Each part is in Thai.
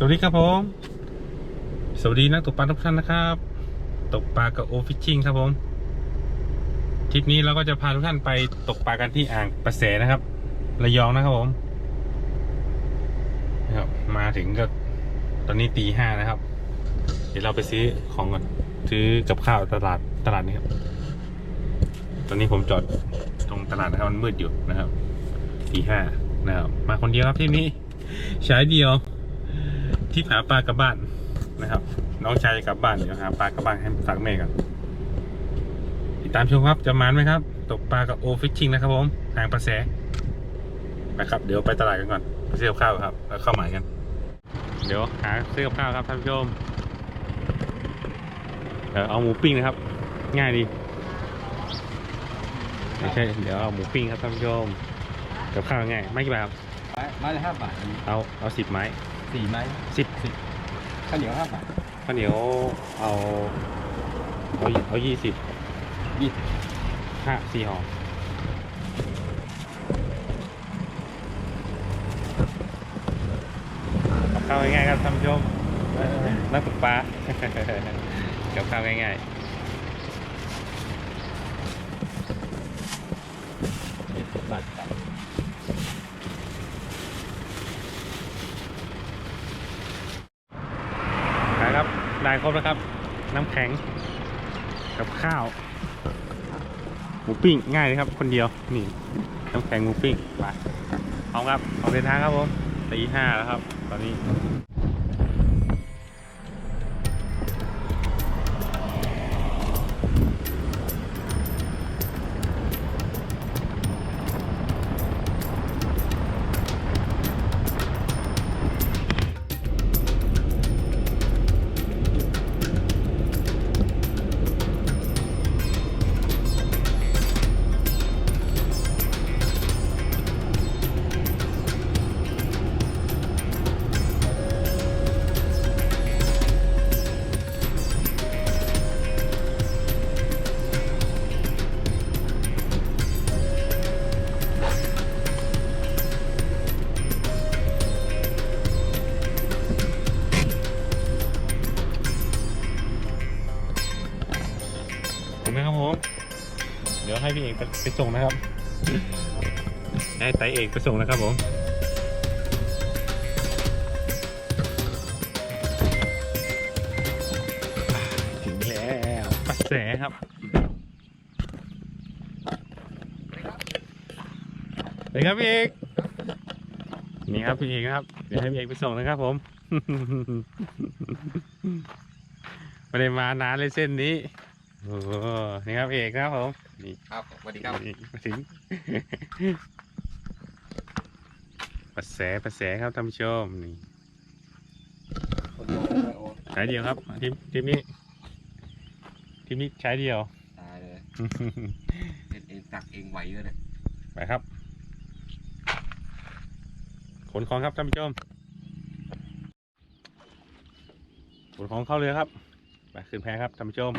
สวัสดีครับผม สวัสดีนักตกปลาทุกท่านนะครับ ตกปลากับโอฟิชชิงครับผม ทริปนี้เราก็จะพาทุกท่านไปตกปลากันที่อ่างประแสนะครับ ระยองนะครับผมนะครับมาถึงก็ตอนนี้ตีห้านะครับ เดี๋ยวเราไปซื้อของก่อนซื้อกับข้าวตลาดตลาดนี้ครับ ตอนนี้ผมจอดตรงตลาดนะครับมันมืดอยู่นะครับตีห้านะครับ มาคนเดียวครับที่นี้ใช้เดียว ที่หาปลากลับบ้านนะครับ น้องชายจะกลับบ้านเดี๋ยวหาปลากลับบ้านให้ฝากแม่กันติดตามชมครับจะมานไหมครับ ตกปลากับโอฟิชชิงนะครับผมทางประแสนะครับเดี๋ยวไปตลาดกันก่อนไปซื้อกับข้าวครับ แล้วเข้าหมายกัน เดี๋ยวหาซื้อกับข้าวครับท่านผู้ชมเดี๋ยวเอาหมูปิ้งนะครับ ง่ายดีไม่ใช่เดี๋ยวเอาหมูปิ้งครับท่านผู้ชมกับข้าวง่ายไม่กี่บาทครับไม้ไม้ละห้าบาทเอาเอาสิบไม้ สี่ไม้สิบข้าวเหนียวห้าบาทข้าวเหนียวเอาเอาเอายี่สิบยี่สิบห้าสี่ห่อกับข้าวง่ายๆครับท่านผู้ชมนักตกปลากับข้าวง่ายยี่สิบบาทครับ ๆนะครับ ได้ครบแล้วครับ น้ำแข็ง กับข้าว หมูปิ้งง่ายเลยครับ คนเดียว นี่ น้ำแข็งหมูปิ้งไปเอมครับออกเดินทางครับผมตีห้าแล้วครับ ตอนนี้ ไปส่งนะครับ ให้ไตเอกไปส่งนะครับผมถึงแล้วปัสแสครับเป็นครับพี่เอกนี่ครับพี่เอกนะครับ เดี๋ยวให้พี่เอกไปส่งนะครับผม ไม่ได้มานานเลยเส้นนี้ โอ้โหนี่ครับเอกนะครับผมนี่ครับสวัสดีครับนี่มาถึง ประแสประแสครับท่านผู้ชมนี่คนโอ้โหใช้เดียวครับทีมทีมนี้ทีมนี้ใช้เดียว ตายเลยเองเองตักเองไหวเลยเนี่ยไปครับ ขนของครับท่านผู้ชมขนของเข้าเรือครับ ไปขึ้นแพครับท่านผู้ชม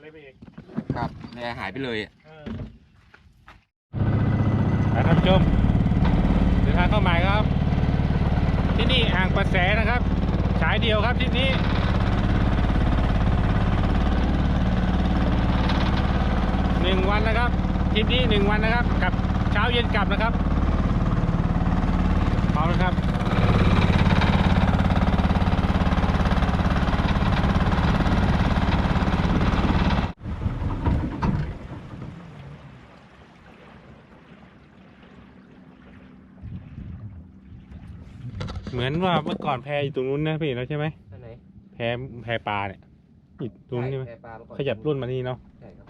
เลยพี่เอก ครับแม่หายไป เลยอะท่านผู้ชมเดินทางเข้าหมายครับ ที่นี่อ่างประแสนะครับฉายเดียวครับที่นี้หนึ่งวันนะครับทริปนี้หนึ่งวันนะครับกับเช้าเย็นกลับนะครับพร้อมนะครับ มือนว่าเมื่อก่อนแพอยู่ตรงนู้นนะพี่เห็นแล้วใช่ไหมท่านไหนแพแพปลาเนี่ยอยู่ตรงนู้นใช่ไหมแปลามาก่อนขยับรุ่นมานี่เนาะใช่ครับ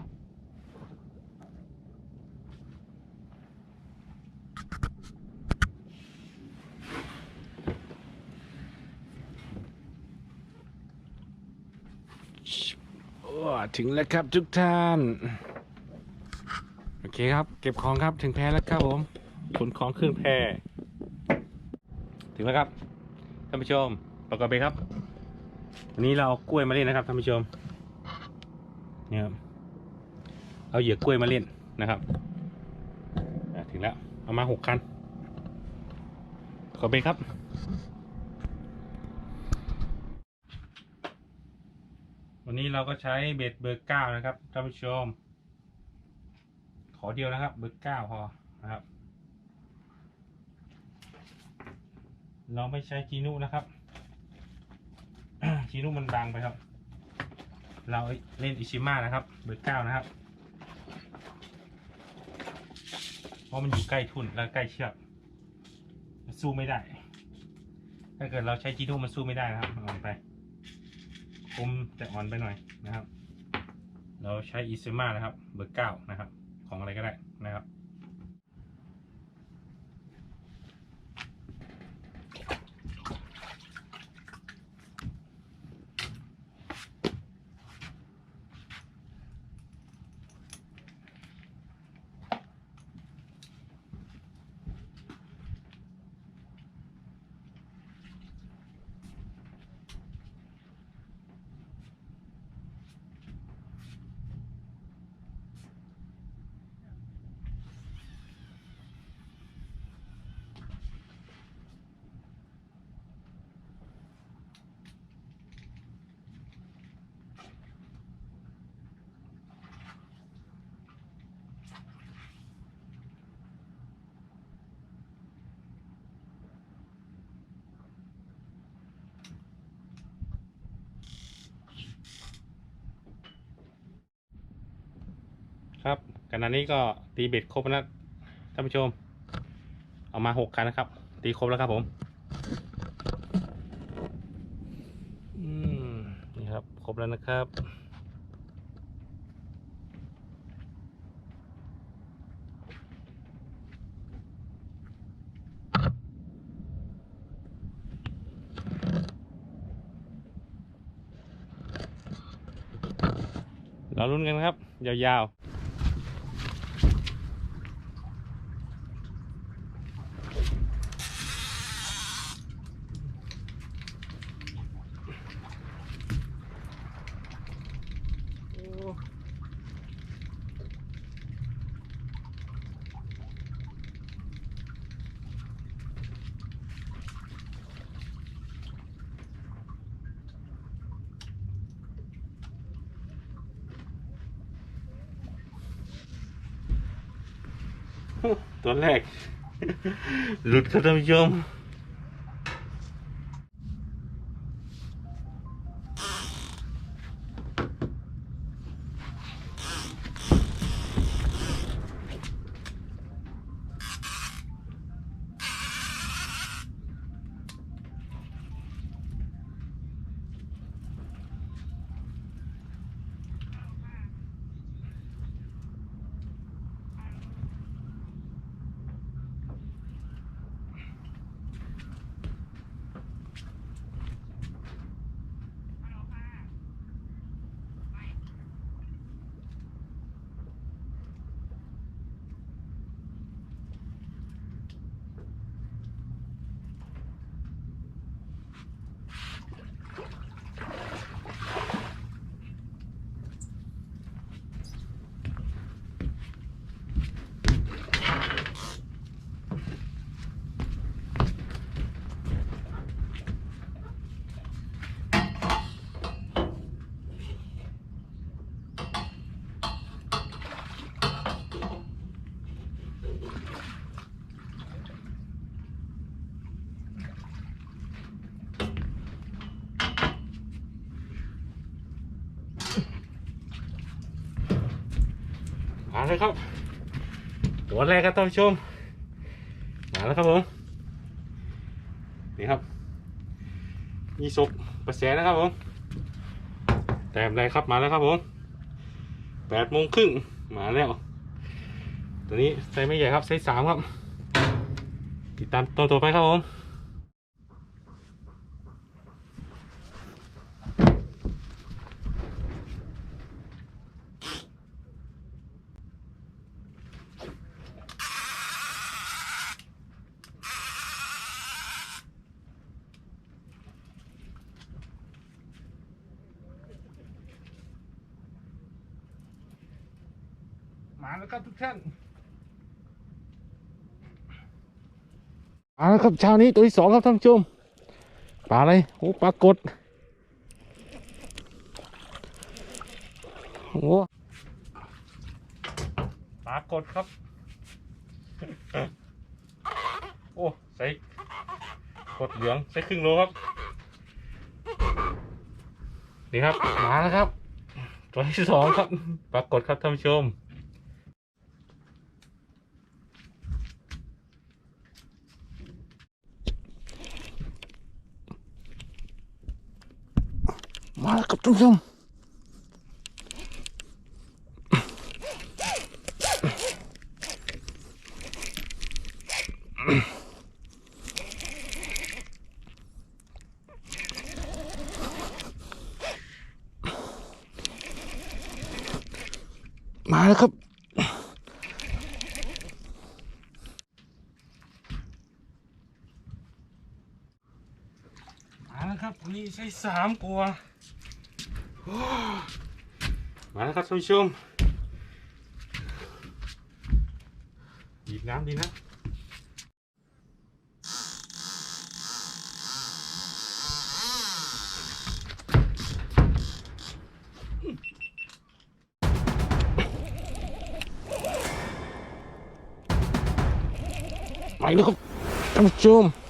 โอ้ถึงแล้วครับทุกท่าน โอเคครับ เก็บของครับถึงแพแล้วครับผมขนของขึ้นแพ ถึงแล้วครับท่านผู้ชมประกอบไปครับวันนี้เราเอากล้วยมาเล่นนะครับท่านผู้ชมนี่ครับเอาเหยื่อกล้วยมาเล่นนะครับถึงแล้วเอามาหกคันขอบคุณครับวันนี้เราก็ใช้เบ็ดเบอร์เก้านะครับท่านผู้ชม ขอเดียวนะครับ เบอร์เก้าพอนะครับ เราไม่ใช้จีนุนะครับจีนุมันบางไปครับ เราเล่นอิชิมะนะครับ เบอร์เก้านะครับ เพราะมันอยู่ใกล้ทุ่นและใกล้เชือกสู้ไม่ได้ ถ้าเกิดเราใช้จีนุมันสู้ไม่ได้นะครับอ่อนไปคมแต่อ่อนไปหน่อยนะครับ เราใช้อิซูมานะครับ เบอร์เก้านะครับ ของอะไรก็ได้นะครับ ครับ ขณะนี้ก็ตีเบ็ดครบนะท่านผู้ชม เอามาหกคันนะครับ ตีครบแล้วครับผมอืมนี่ครับ ครบแล้วนะครับเราลุ้นกันครับ ยาวๆ ตัวแรกหลุดครับท่านผู้ชม แล้วครับ ตัวแรกครับท่านผู้ชม มาแล้วครับผม นี่ครับ มีศกประแสนะครับผม แต้มไรครับมาแล้วครับผมแปดโมงครึ่งมาแล้ว ตัวนี้ไซส์ไม่ใหญ่ครับไซส์สามครับ ติดตามตัวต่อไปครับผม มาแล้วครับทุกท่านมาแล้วครับเช้านี้ตัวที่สองครับท่านผู้ชมปลาอะไรโอ้ปลากดโอ้ปลากดครับ โอ้ใส่กดเหลืองใส่ครึ่งโลครับนี่ครับมาแล้วครับ ตัวที่สองครับปรากฏครับท่านผู้ชม มาแล้วครับทุกท่านมาแล้วครับมาแล้วครับ นี่ใช่สามตัว โอ้มาแล้วครับท่านผู้ชมดีดน้ำดีนะไปแล้วครับท่านผู้ชม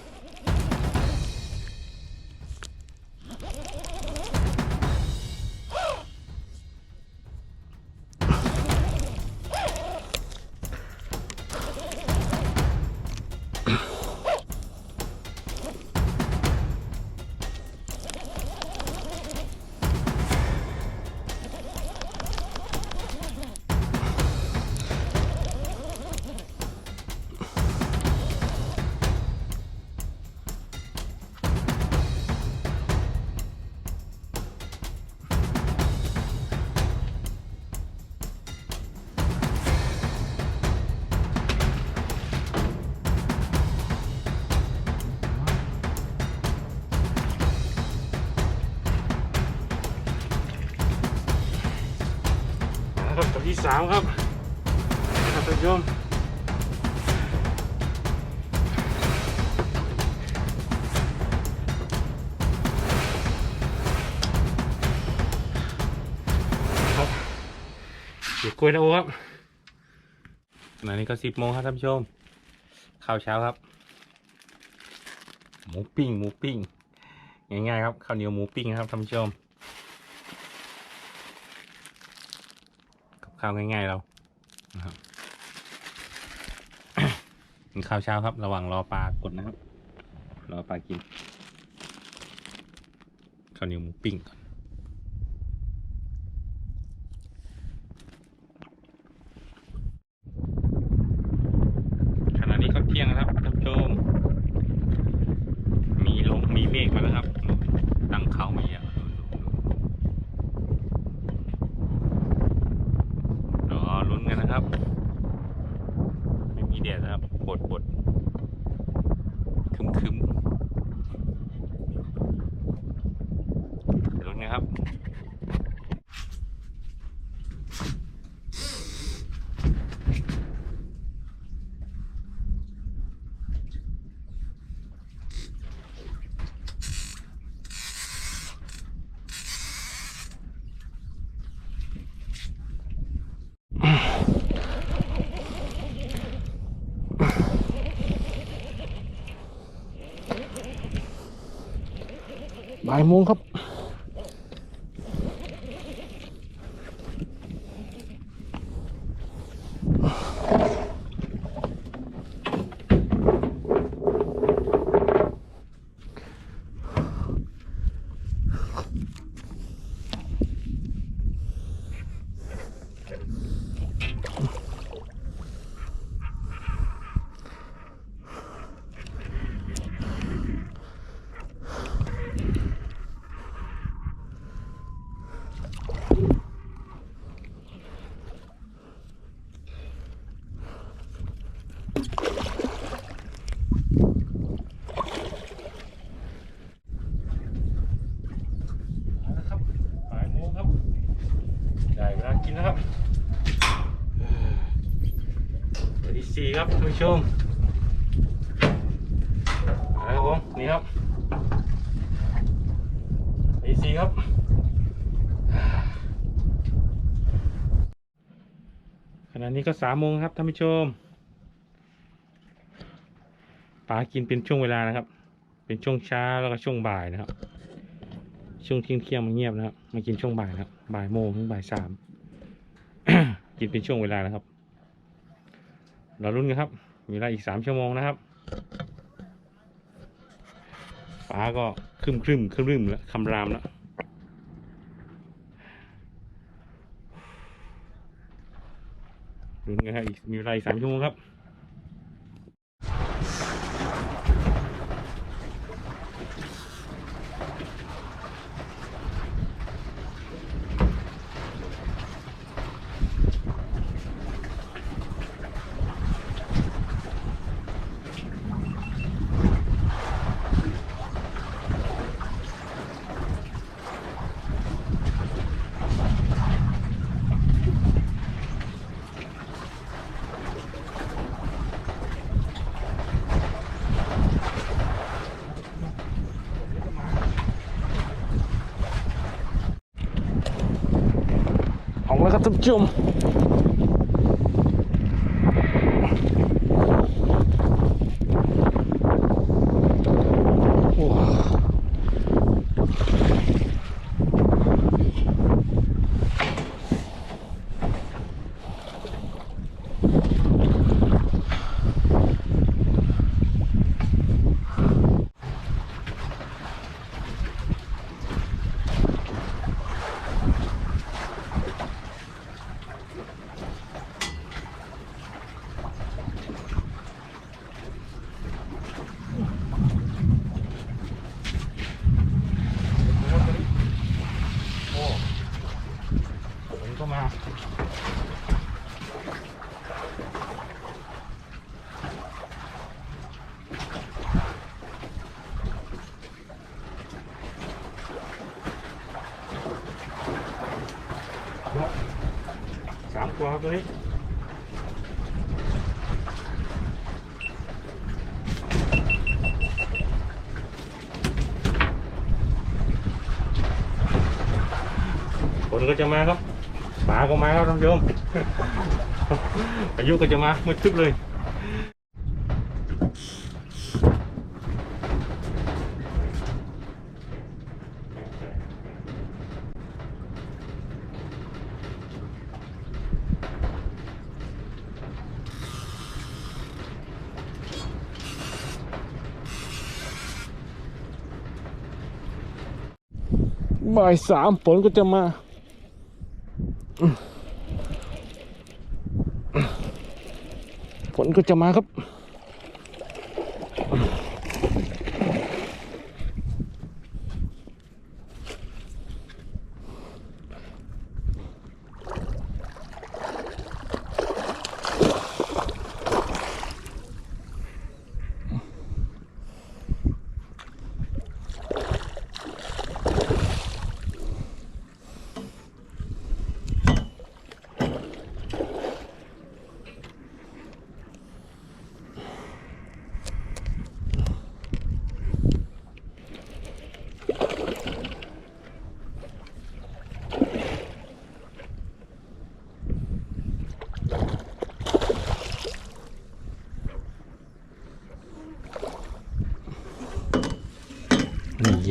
ครับตัวที่สามครับท่านผู้ชมครับเดี๋ยวกล้วยนะโอครับขณะนี้ก็สิบโมงครับท่านผู้ชมข้าวเช้าครับ หมูปิ้งหมูปิ้งง่ายๆครับข้าวเหนียวหมูปิ้งครับท่านผู้ชม กับ ข้าวง่าย ๆ เรานะครับกินข้าวเช้าครับ ระหว่างรอปลากดนะครับ รอปลากินข้าวเหนียวหมูปิ้งก่อนขณะนี้ก็เที่ยงแล้วครับท่านผู้ชม มีลงมีเมฆมาแล้วครับ ตั้งเขามีอะดูๆๆ รอลุ้นกันนะครับ ไม่มีแดดนะครับปวดปวดคึมคึมลุ้นนะครับ บ่ายโมงครับ มีครับท่านผู้ชมเอาละครับผมนี่ครับตีสี่ครับ ขณะนี้ก็สามโมงครับท่านผู้ชมป๋ากินเป็นช่วงเวลานะครับ เป็นช่วงเช้าแล้วก็ช่วงบ่ายนะครับ ช่วงเที่ยงเที่ยงมันเงียบนะครับมากินช่วงบ่ายนะครับบ่ายโมงถึงบ่ายสามกินเป็นช่วงเวลานะครับ เราลุ้นกันครับ มีเวลาอีกสามชั่วโมงนะครับฟ้าก็ครึมครึมครึมครึมแล้วคำรามแล้วลุ้นกันครับอีกมีเวลาอีกสามชั่วโมงครับ ออกแล้วครับท่านผู้ชมโอ้โอ้ฝนก็มา สามตัวครับตัวนี้ฝนก็จะมาครับหมาก็มาครั บ่ายสามฝนก็จะมา ฝนก็จะมาครับ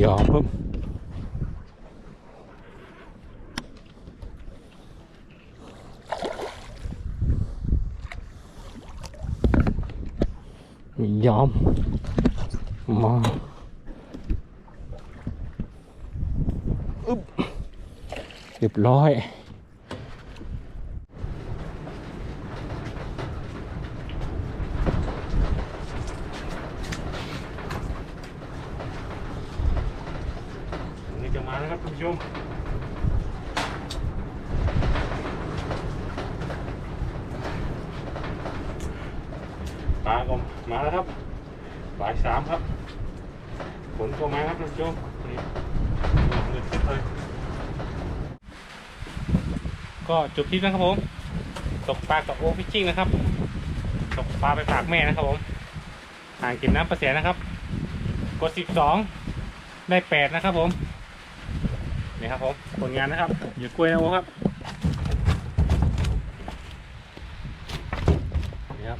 นี่ย อมครับไม่ยอมมาอึบเรียบร้อย นี่จะ มาแล้วครับมปลาก็มาแล้วครับบ่ายสามครับฝนก็มาครับคุณผู้ชมนี่มืดๆเลยก็จบคลิปนะครับผม ตกปลากับโอฟิชชิ่งนะครับ ตกปลาไปฝากแม่นะครับผม อ่างเก็บน้ำประแสนะครับ กดสิบสองได้แปดนะครับผม ครับผมผลงานนะครับอยู่กล้วยนะโอครับนี่ครับ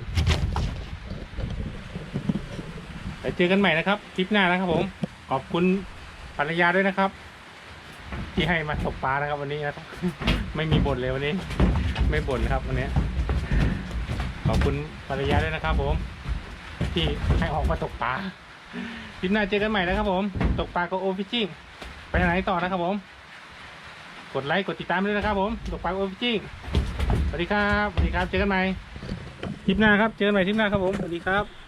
ไปเจอกันใหม่นะครับคลิปหน้านะครับผมขอบคุณภรรยาด้วยนะครับ ที่ให้มาตกปลานะครับ วันนี้นะครับ ไม่มีบ่นเลยวันนี้ ไม่บ่นครับวันนี้ ขอบคุณภรรยาด้วยนะครับ ผม ที่ให้ออกมาตกปลาคลิปหน้าเจอกันใหม่นะครับผม ตกปลากับโอฟิชชิ่งไปไหนต่อนะครับผม กดไลค์กดติดตามด้วยนะครับผมดอกปลากโอฟิจิ้งสวัสดีครับสวัสดีครับเจอกันใหม่คลิปหน้าครับเจอกันใหม่คลิปหน้าครับผมสวัสดีครับ